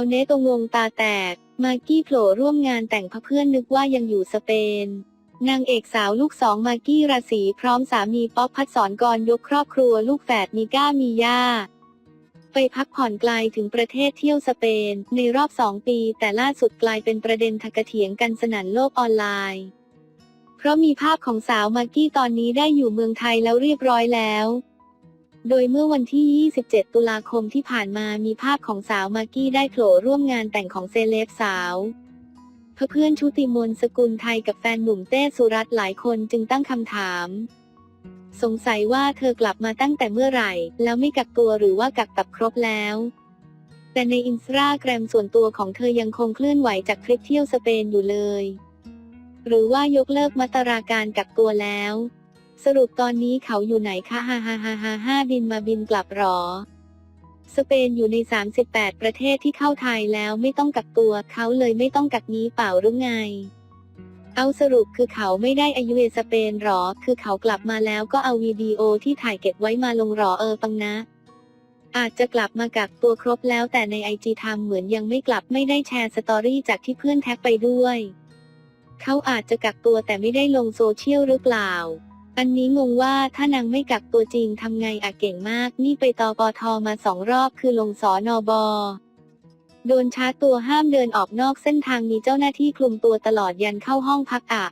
าวเนตงงตาแตก มากกี้โผล่ร่วมงานแต่งพะเพื่อนนึกว่ายังอยู่สเปน นางเอกสาวลูกสองมากกี้ราศีพร้อมสามีป๊อกพัดสอนกรยกครอบครัวลูกแฝดมีก้ามีย่า ไปพักผ่อนไกลถึงประเทศเที่ยวสเปน ในรอบสองปีแต่ล่าสุดกลายเป็นประเด็นทกเถียงกันสนั่นโลกออนไลน์ เพราะมีภาพของสาวมากกี้ตอนนี้ได้อยู่เมืองไทยแล้วเรียบร้อยแล้ว โดยเมื่อวันที่ 27 ตุลาคมที่ผ่านมามีภาพของสาวมากกี้ได้โผล่ร่วมงานแต่งของเซเลบสาวเพื่อนชุติมนสกุลไทยกับแฟนหนุ่มเต้สุรัตน์หลายคนจึงตั้งคำถาม สงสัยว่าเธอกลับมาตั้งแต่เมื่อไหร่ แล้วไม่กักตัวหรือว่ากักตับครบแล้ว แต่ในอินสตาแกรมส่วนตัวของเธอยังคงเคลื่อนไหวจากทริปเที่ยวสเปนอยู่เลย หรือว่ายกเลิกมาตราการกักตัวแล้ว สรุปตอนนี้เขาอยู่ไหนคะฮ่าฮ่าฮ่าฮ่าฮ่าบินมาบินกลับหรอ สเปนอยู่ใน 38 ประเทศที่เข้าไทยแล้วไม่ต้องกักตัวเขาเลยไม่ต้องกักนี้เปล่าหรือไง เอาสรุปคือเขาไม่ได้อายุเอสเปนหรอ คือเขากลับมาแล้วก็เอาวิดีโอที่ถ่ายเก็บไว้มาลงหรอเออปังนะ อาจจะกลับมากักตัวครบแล้วแต่ในไอจีทำเหมือนยังไม่กลับไม่ได้แชร์สตอรี่จากที่เพื่อนแท็กไปด้วย เขาอาจจะกักตัวแต่ไม่ได้ลงโซเชียลหรือเปล่า อันนี้งงว่าถ้านางไม่กักตัวจริงทำไงอะเก่งมาก นี่ไปตอปอทอมาสองรอบคือลงสอนอบอโดนชาร์จตัวห้ามเดินออกนอกเส้นทางมีเจ้าหน้าที่คลุมตัวตลอดยันเข้าห้องพักอะ